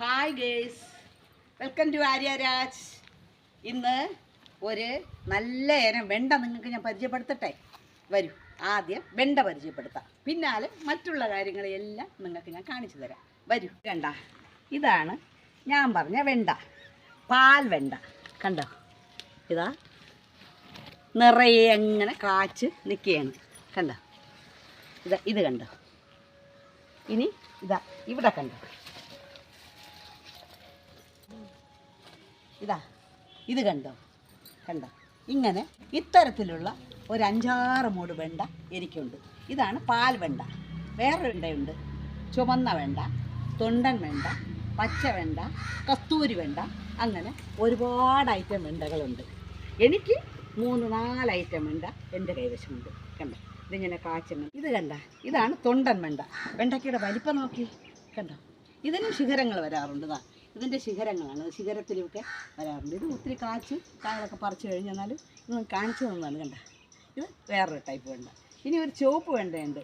Hi guys welcome to Aryaraj ഇന്ന് ഒരു നല്ല ഇനം വെണ്ട നിങ്ങൾക്ക് ഞാൻ പരിചയപ്പെടുത്തട്ടെ? വരൂ. ആദ്യം വെണ്ട പരിചയപ്പെടുത്താം. പിന്നാലെ മറ്റുള്ള കാര്യങ്ങളെല്ലാം നിങ്ങൾക്ക് ഞാൻ കാണിച്ചു തരാം. വരൂ. കണ്ട ഇതാണ് ഞാൻ പറഞ്ഞ വെണ്ട. പാൽ വെണ്ട. കണ്ടോ? ഇതാ നിറയെ അങ്ങനെ കാച്ച് നിൽക്കുകയാണ്. കണ്ടോ? ഇതാ ഇത് കണ്ടോ? ഇനി ഇതാ ഇവിടെ കണ്ടോ? ഇതാ ഇത് കണ്ടോ? കണ്ടോ? ഇങ്ങനെ ഇത്തരത്തിലുള്ള ഒരു അഞ്ചാറ് മൂട് വെണ്ട എനിക്കുണ്ട്. ഇതാണ് പാൽ വെണ്ട. വേറെ വെണ്ടയുണ്ട്. ചുമന്ന വെണ്ട തൊണ്ടൻ വെണ്ട പച്ച വെണ്ട കസ്തൂരി വെണ്ട അങ്ങനെ ഒരുപാട് ഐറ്റം വെണ്ടകളുണ്ട്. എനിക്ക് മൂന്ന് നാല് ഐറ്റം വെണ്ട എന്റെ കൈവശമുണ്ട്. കണ്ടോ? ഇതിങ്ങനെ കാച്ചങ്ങ് ഇത് കണ്ട? ഇതാണ് തൊണ്ടൻ വെണ്ട. വെണ്ടയ്ക്കയുടെ വലിപ്പം നോക്കി. കണ്ടോ? ഇതിനും ശിഖരങ്ങൾ വരാറുണ്ട്. ഇതിന്റെ ശിഖരങ്ങളാണ്. ശിഖരത്തിലൊക്കെ വരാറുണ്ട്. ഇത് ഒത്തിരി കാച്ച് കായകളൊക്കെ പറിച്ചു കഴിഞ്ഞാൽ ഇത് കാണിച്ചു തന്നതാണ് കണ്ട. ഇത് വേറൊരു ടൈപ്പ് വേണ്ട. ഇനി ഒരു ചുവപ്പ് വേണ്ടയുണ്ട്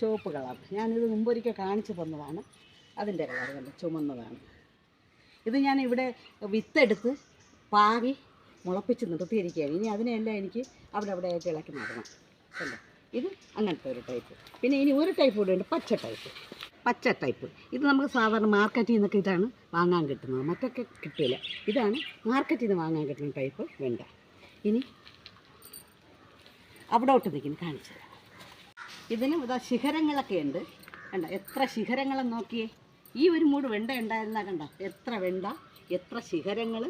ചുവപ്പ് കളർ. ഞാനിത് മുമ്പൊരിക്കൽ കാണിച്ചു തന്നതാണ്. അതിന്റെ കളർ കണ്ട ചുമന്നതാണ്. ഇത് ഞാൻ ഇവിടെ വിത്തെടുത്ത് പാകി മുളപ്പിച്ച് നിർത്തിയിരിക്കുകയാണ്. ഇനി അതിനെല്ലാം എനിക്ക് അവിടെ അവിടെ ആയിട്ട് ഇളക്കി നടണം കണ്ടോ? ഇത് അങ്ങനത്തെ ഒരു ടൈപ്പ് പിന്നെ ഇനി ഒരു ടൈപ്പ് കൂടെ ഉണ്ട് പച്ച ടൈപ്പ് പച്ച ടൈപ്പ് ഇത് നമുക്ക് സാധാരണ മാർക്കറ്റിൽ നിന്നൊക്കെ ഇതാണ് വാങ്ങാൻ കിട്ടുന്നത്. മറ്റൊക്കെ കിട്ടില്ല ഇതാണ് മാർക്കറ്റിൽ നിന്ന് വാങ്ങാൻ കിട്ടുന്ന ടൈപ്പ് വെണ്ട ഇനി അവിടോട്ട് നിൽക്കുന്നു കാണിച്ചു ഇതിന് ഇതാ ശിഖരങ്ങളൊക്കെ ഉണ്ട്. കണ്ട? എത്ര ശിഖരങ്ങളെന്ന് നോക്കിയേ. ഈ ഒരു മൂട് വെണ്ട ഉണ്ടായിരുന്ന കണ്ട? എത്ര വെണ്ട എത്ര ശിഖരങ്ങൾ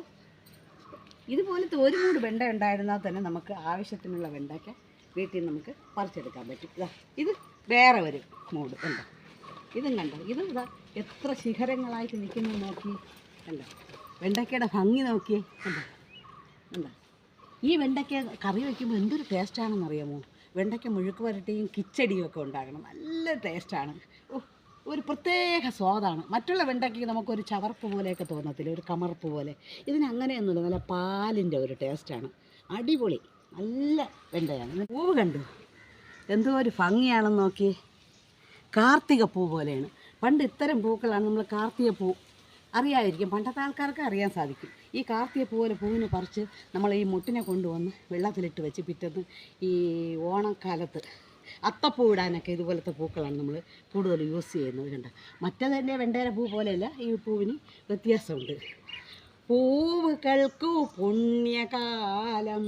ഇതുപോലത്തെ ഒരു മൂട് വെണ്ട ഉണ്ടായിരുന്നാൽ തന്നെ നമുക്ക് ആവശ്യത്തിനുള്ള വെണ്ടയ്ക്ക വീട്ടിൽ നമുക്ക് പറിച്ചെടുക്കാൻ പറ്റും. ഇതാ ഇത് വേറെ ഒരു മൂട് കണ്ടോ? ഇതും കണ്ടോ? ഇതും ഇതാ എത്ര ശിഖരങ്ങളായിട്ട് നിൽക്കുന്നു നോക്കി. കണ്ടോ? വെണ്ടയ്ക്കയുടെ ഭംഗി നോക്കിയേ കണ്ടോ? കണ്ടോ? ഈ വെണ്ടയ്ക്ക കറി വയ്ക്കുമ്പോൾ എന്തൊരു ടേസ്റ്റാണെന്ന് അറിയാമോ വെണ്ടയ്ക്ക മുഴുക്ക് വരട്ടിയും കിച്ചടിയും ഒക്കെ ഉണ്ടാക്കണം നല്ല ടേസ്റ്റാണ് ഒരു പ്രത്യേക സ്വാദാണ്. മറ്റുള്ള വെണ്ടയ്ക്ക് നമുക്കൊരു ചവർപ്പ് പോലെയൊക്കെ തോന്നത്തില്ല ഒരു കമർപ്പ് പോലെ. ഇതിനങ്ങനെയൊന്നുമില്ല നല്ല പാലിന്റെ ഒരു ടേസ്റ്റാണ് അടിപൊളി. നല്ല വെണ്ടയാണ്. പൂവ് കണ്ടു? എന്തോ ഒരു ഭംഗിയാണെന്ന് നോക്കി. കാർത്തിക പൂ പോലെയാണ്. പണ്ട് ഇത്തരം പൂക്കളാണ് നമ്മൾ കാർത്തിക പൂ അറിയാതിരിക്കും. പണ്ടത്തെ ആൾക്കാർക്ക് അറിയാൻ സാധിക്കും. ഈ കാർത്തിക പോലെ പൂവിനെ പറിച്ച് നമ്മൾ ഈ മുട്ടിനെ കൊണ്ടുവന്ന് വെള്ളത്തിലിട്ട് വെച്ച് പിറ്റേന്ന് ഈ ഓണക്കാലത്ത് അത്തപ്പൂ ഇടാനൊക്കെ ഇതുപോലത്തെ പൂക്കളാണ് നമ്മൾ കൂടുതൽ യൂസ് ചെയ്യുന്നത് കണ്ട? തന്നെ വെണ്ടേര പൂ പോലെയല്ല. ഈ പൂവിന് വ്യത്യാസമുണ്ട്. പൂവുകൾക്കു പുണ്യകാലം.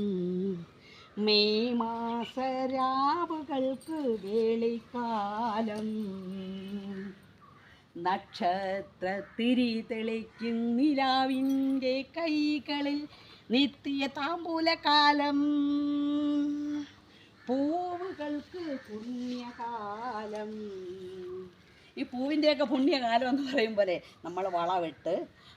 മെയ് മാസരാവുകൾക്ക് വേളിക്കാലം. നക്ഷത്ര തിരി തെളിക്കും നിലാവിന്റെ കൈകളിൽ നിത്യ താമ്പൂലകാലം. പൂവുകൾക്ക് പുണ്യകാലം. ഈ പൂവിന്റെയൊക്കെ പുണ്യകാലം എന്ന് പറയും പോലെ നമ്മൾ വളമിട്ട്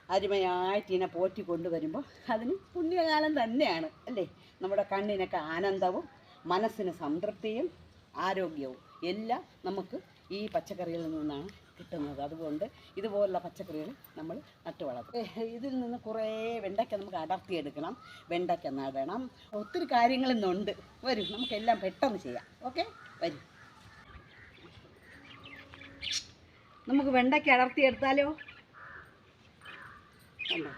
അരുമയായിട്ടിനെ ഇതിനെ പോറ്റി കൊണ്ടുവരുമ്പോൾ അതിന് പുണ്യകാലം തന്നെയാണ് അല്ലേ? നമ്മുടെ കണ്ണിനൊക്കെ ആനന്ദവും മനസ്സിന് സംതൃപ്തിയും ആരോഗ്യവും എല്ലാം നമുക്ക് ഈ പച്ചക്കറിയിൽ നിന്നാണ് കിട്ടുന്നത്. അതുകൊണ്ട് ഇതുപോലുള്ള പച്ചക്കറികൾ നമ്മൾ നട്ടു വളർത്തും. ഇതിൽ നിന്ന് കുറേ വെണ്ടയ്ക്ക നമുക്ക് അടർത്തിയെടുക്കണം. വെണ്ടയ്ക്ക നടണം. ഒത്തിരി കാര്യങ്ങൾ ഇന്നുണ്ട്. വരും നമുക്കെല്ലാം പെട്ടെന്ന് ചെയ്യാം. ഓക്കെ? വരും. നമുക്ക് വെണ്ടയ്ക്ക അടർത്തിയെടുത്താലോ കണ്ടോ?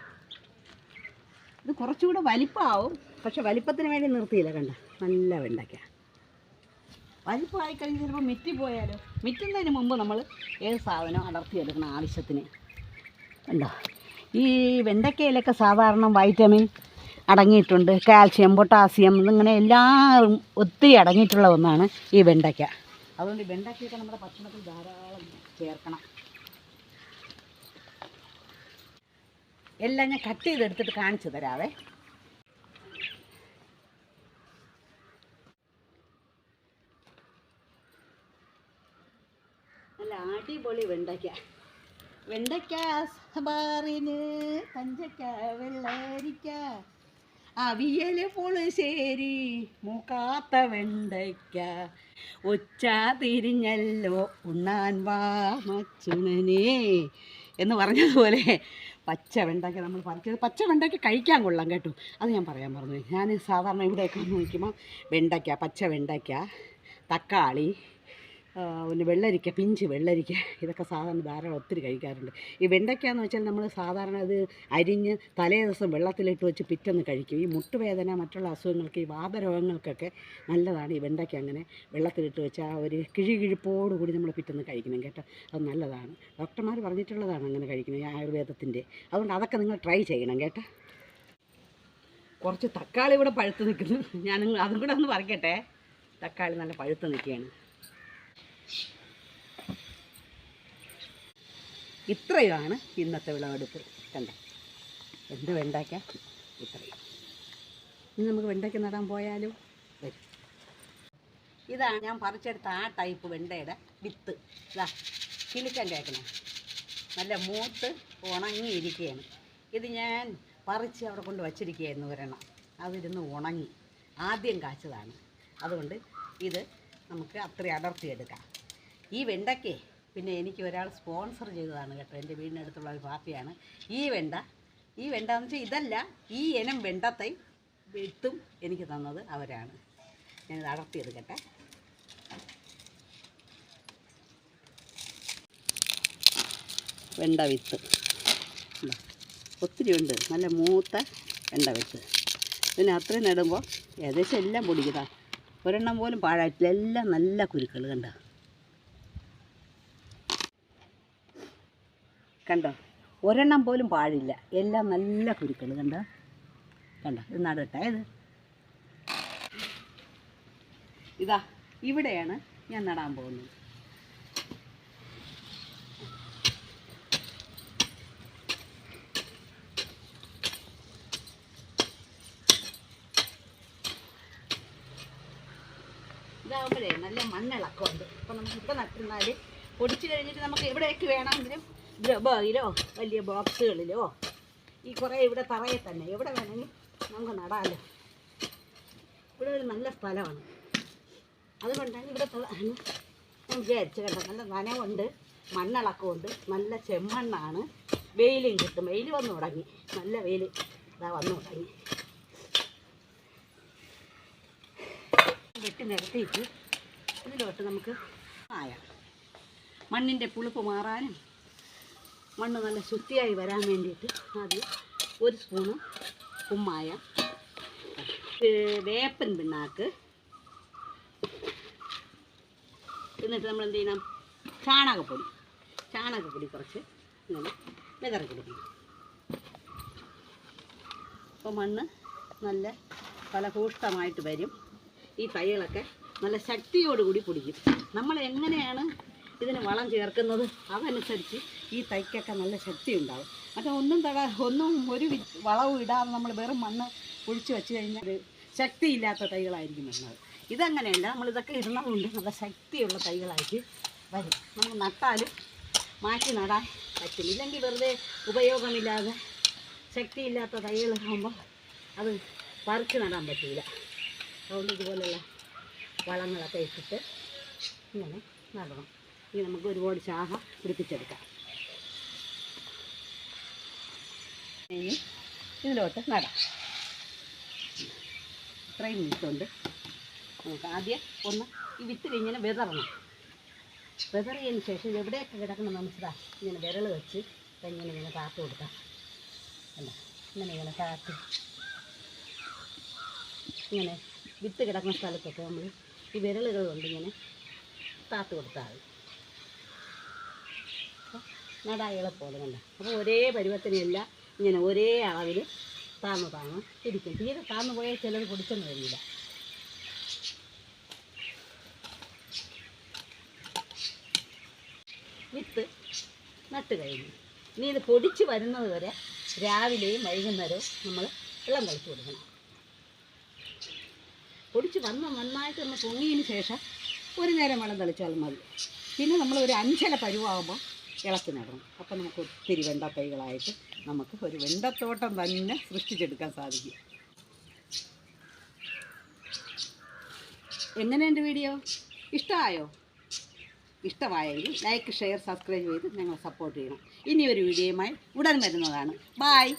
ഇത് കുറച്ചുകൂടെ വലിപ്പമാവും. പക്ഷെ വലിപ്പത്തിന് വേണ്ടി നിർത്തിയില്ല കണ്ട? നല്ല വെണ്ടയ്ക്ക. വലിപ്പമായി കഴിഞ്ഞ് ചിലപ്പോൾ മിറ്റി പോയാലോ? മിറ്റുന്നതിന് മുമ്പ് നമ്മൾ ഏത് സാധനം അടർത്തിയെടുക്കണം ആവശ്യത്തിന്? കണ്ടോ? ഈ വെണ്ടയ്ക്കയിലൊക്കെ സാധാരണ വൈറ്റമിൻ അടങ്ങിയിട്ടുണ്ട്. കാൽഷ്യം പൊട്ടാസ്യം എന്നിങ്ങനെ എല്ലാം ഒത്തിരി അടങ്ങിയിട്ടുള്ള ഒന്നാണ് ഈ വെണ്ടയ്ക്ക. അതുകൊണ്ട് ഈ വെണ്ടയ്ക്കയൊക്കെ നമ്മുടെ ഭക്ഷണത്തിൽ ധാരാളം ചേർക്കണം. എല്ലാം ഞാൻ കട്ട് ചെയ്തെടുത്തിട്ട് കാണിച്ചു തരാവേ. അല്ല അടിപൊളി വെണ്ടയ്ക്ക. വെണ്ടയ്ക്ക സാമ്പാറിന് പഞ്ചക്ക വെള്ളരിക്ക അവിയൽ പുളിശ്ശേരി മുക്കാത്ത വെണ്ടയ്ക്ക ഒച്ച തിരിഞ്ഞല്ലോ ഉണ്ണാൻ വാ മച്ചുണനേ എന്ന് പറഞ്ഞതുപോലെ പച്ച വെണ്ടയ്ക്ക നമ്മൾ പറിച്ചത് പച്ച വെണ്ടയ്ക്ക കഴിക്കാൻ കൊള്ളാം കേട്ടോ. അത് ഞാൻ പറയാൻ പറഞ്ഞു ഞാൻ സാധാരണ ഇവിടെയൊക്കെ നോക്കുമ്പോൾ വെണ്ടയ്ക്ക പച്ച വെണ്ടയ്ക്ക തക്കാളി പിന്നെ വെള്ളരിക്ക പിഞ്ച് വെള്ളരിക്ക ഇതൊക്കെ സാധാരണ ധാരാളം ഒത്തിരി കഴിക്കാറുണ്ട്. ഈ വെണ്ടയ്ക്കാന്ന് വെച്ചാൽ നമ്മൾ സാധാരണ അത് അരിഞ്ഞ് തലേ ദിവസം വെള്ളത്തിലിട്ട് വെച്ച് പിറ്റെന്ന് കഴിക്കും. ഈ മുട്ടുവേദന മറ്റുള്ള അസുഖങ്ങൾക്ക് ഈ വാതരോഗങ്ങൾക്കൊക്കെ നല്ലതാണ് ഈ വെണ്ടയ്ക്ക അങ്ങനെ വെള്ളത്തിലിട്ട് വെച്ച് ആ ഒരു കിഴി കിഴിപ്പോടുകൂടി നമ്മൾ പിറ്റെന്ന് കഴിക്കണം കേട്ടോ. അത് നല്ലതാണ്. ഡോക്ടർമാർ പറഞ്ഞിട്ടുള്ളതാണ് അങ്ങനെ കഴിക്കുന്നത് ഈ ആയുർവേദത്തിന്റെ. അതുകൊണ്ട് അതൊക്കെ നിങ്ങൾ ട്രൈ ചെയ്യണം കേട്ടോ. കുറച്ച് തക്കാളി ഇവിടെ പഴുത്ത് നിൽക്കുന്നു. ഞാൻ അതും കൂടെ ഒന്ന് പറിക്കട്ടെ. തക്കാളി നല്ല പഴുത്ത് നിൽക്കുകയാണ്. ഇത്രയുമാണ് ഇന്നത്തെ വിളവെടുപ്പ്. കണ്ട? എന്ത് വെണ്ടയ്ക്ക? ഇത്രയും. ഇനി നമുക്ക് വെണ്ടയ്ക്ക നടാൻ പോയാലും? വരും. ഇതാണ് ഞാൻ പറിച്ചെടുത്ത ആ ടൈപ്പ് വെണ്ടയുടെ വിത്ത്. ഇതാ കിളിക്കാൻ കേൾക്കണം നല്ല മൂത്ത് ഉണങ്ങിയിരിക്കുകയാണ്. ഇത് ഞാൻ പറിച്ച് അവിടെ കൊണ്ട് വച്ചിരിക്കുകയായിരുന്നു ഒരെണ്ണം. അതിരുന്ന് ഉണങ്ങി. ആദ്യം കാച്ചതാണ്. അതുകൊണ്ട് ഇത് നമുക്ക് അത്രയും അടർത്തിയെടുക്കാം. ഈ വെണ്ടയ്ക്ക് പിന്നെ എനിക്ക് ഒരാൾ സ്പോൺസർ ചെയ്തതാണ് കേട്ടോ. എന്റെ വീടിനടുത്തുള്ള ഒരു പാർട്ടിയാണ്. ഈ വെണ്ട ഈ വെണ്ട എന്ന് വെച്ചാൽ ഇതല്ല ഈ ഇനം വെണ്ടത്തെ വിത്തും എനിക്ക് തന്നത് അവരാണ്. ഞാനിത് അടർത്തിയെടുക്കട്ടെ വെണ്ട വിത്ത്. ഒത്തിരി ഉണ്ട്. നല്ല മൂത്ത വെണ്ട വിത്ത്. പിന്നെ അത്രയും നടുമ്പോൾ ഏകദേശം എല്ലാം പൊടിക്കതാ ഒരെണ്ണം പോലും പാഴായിട്ടില്ല. എല്ലാം നല്ല കുരുക്കൾ കണ്ട? കണ്ടോ? ഒരെണ്ണം പോലും പാഴില്ല. എല്ലാം നല്ല കുരുക്കൾ കണ്ടോ? കണ്ടോ? ഇത് നടട്ടെ ഇത്. ഇതാ ഇവിടെയാണ് ഞാൻ നടാൻ പോകുന്നത്. ഇതാവുമ്പോഴേ നല്ല മണ്ണിളക്കമുണ്ട് അപ്പോൾ നമുക്ക് ഇപ്പോൾ നട്ടിരുന്നാൽ പൊടിച്ചു കഴിഞ്ഞിട്ട് നമുക്ക് എവിടെയൊക്കെ വേണമെങ്കിലും ഗ്രബയിലോ വലിയ ബോക്സുകളിലോ ഈ കുറേ ഇവിടെ തറയിൽ തന്നെ. എവിടെ വേണമെങ്കിൽ നമുക്ക് നടാമല്ലോ ഇവിടെ ഒരു നല്ല സ്ഥലമാണ്. അതുകൊണ്ടാണ് ഇവിടെ ഞാൻ വിചാരിച്ചു കേട്ടോ നല്ല നനവുണ്ട് മണ്ണിളക്കമുണ്ട് നല്ല ചെമ്മണ്ണാണ്. വെയിലും കിട്ടും. വെയിൽ വന്നു തുടങ്ങി. നല്ല വെയിൽ ഇതാ വന്നു തുടങ്ങി. വെട്ടി നിരത്തിയിട്ട് ഇതിലോട്ട് നമുക്ക് ആയ മണ്ണിന്റെ പുളിപ്പ് മാറാനും മണ്ണ് നല്ല ശുദ്ധിയായി വരാൻ വേണ്ടിയിട്ട് ആദ്യം ഒരു സ്പൂണ് കുമ്മായ വേപ്പൻ പിണ്ണാക്ക്. എന്നിട്ട് നമ്മൾ എന്ത് ചെയ്യണം? ചാണകപ്പൊടി ചാണകപ്പൊടി കുറച്ച് ഇങ്ങനെ വിതറി കൊടുക്കണം. അപ്പോൾ മണ്ണ് നല്ല ഫലഭൂഷ്ടമായിട്ട് വരും. ഈ തൈകളൊക്കെ നല്ല ശക്തിയോടുകൂടി പൊടിക്കും. നമ്മൾ എങ്ങനെയാണ് ഇതിന് വളം ചേർക്കുന്നത് അതനുസരിച്ച് ഈ തൈക്കൊക്കെ നല്ല ശക്തി ഉണ്ടാവും മറ്റേ ഒന്നും തട ഒന്നും ഒരു വളവും ഇടാതെ നമ്മൾ വെറും മണ്ണ് ഒഴിച്ച് വെച്ച് കഴിഞ്ഞാൽ ശക്തിയില്ലാത്ത തൈകളായിരിക്കും വരുന്നത്. ഇതങ്ങനെയല്ല നമ്മളിതൊക്കെ ഇടുന്നതുകൊണ്ട് നല്ല ശക്തിയുള്ള തൈകളായിട്ട് വരും. നമുക്ക് നട്ടാലും മാറ്റി നടാൻ പറ്റും ഇല്ലെങ്കിൽ വെറുതെ ഉപയോഗമില്ലാതെ ശക്തിയില്ലാത്ത തൈകളാകുമ്പോൾ അത് പറിച്ച് നടാൻ പറ്റില്ല അതുകൊണ്ട് ഇതുപോലെയുള്ള വളങ്ങളൊക്കെ ഇട്ടിട്ട് ഇങ്ങനെ നടണം. ഇനി നമുക്ക് ഒരുപാട് ചാഹ പിടിപ്പിച്ചെടുക്കാം. ഇനി ഇതിലോട്ട് നടാം. ഇത്രയും വിത്തുണ്ട് നമുക്ക് ആദ്യം ഒന്ന് ഈ വിത്തിൽ ഇങ്ങനെ വിതറണം. വിതറിയതിന് ശേഷം എവിടെയൊക്കെ കിടക്കണം നമുക്കിതാ ഇങ്ങനെ വിരൽ വെച്ച് ഇങ്ങനെ ഇങ്ങനെ കാത്തു കൊടുക്കാം. അല്ല ഇങ്ങനെ ഇങ്ങനെ താത്തി ഇങ്ങനെ വിത്ത് കിടക്കുന്ന സ്ഥലത്തൊക്കെ നമ്മൾ ഈ വിരലുകൾ കൊണ്ട് ഇങ്ങനെ താത്തു കൊടുത്താൽ മതി. അപ്പോൾ പോലെ കണ്ട. അപ്പോൾ ഒരേ പരുവത്തിനെല്ലാം ഇങ്ങനെ ഒരേ അളവിൽ താന്ന് താന്ന് ഇരിക്കും. തീരെ താന്ന് പോയാൽ ചിലത് പൊടിച്ചെന്ന് വരില്ല. വിത്ത് നട്ട് കഴിഞ്ഞു. ഇനി ഇത് പൊടിച്ച് വരുന്നത് വരെ രാവിലെയും വൈകുന്നേരവും നമ്മൾ വെള്ളം കളിച്ചു കൊടുക്കണം. പൊടിച്ച് വന്ന് നന്നായിട്ട് ഒന്ന് പൊങ്ങിയതിന് ശേഷം ഒരു നേരം വെള്ളം തളിച്ചാൽ മതി. പിന്നെ നമ്മൾ ഒരു അഞ്ചല പരുവാകുമ്പോൾ ഇളക്കി നടണം. അപ്പം നമുക്ക് ഒത്തിരി വെണ്ട തൈകളായിട്ട് നമുക്ക് ഒരു വെണ്ടത്തോട്ടം തന്നെ സൃഷ്ടിച്ചെടുക്കാൻ സാധിക്കും. എങ്ങനെയുണ്ട് വീഡിയോ? ഇഷ്ടമായോ? ഇഷ്ടമായെങ്കിൽ ലൈക്ക് ഷെയർ സബ്സ്ക്രൈബ് ചെയ്ത് ഞങ്ങളെ സപ്പോർട്ട് ചെയ്യണം. ഇനി ഒരു വീഡിയോയുമായി ഉടൻ വരുന്നതാണ്. ബായ്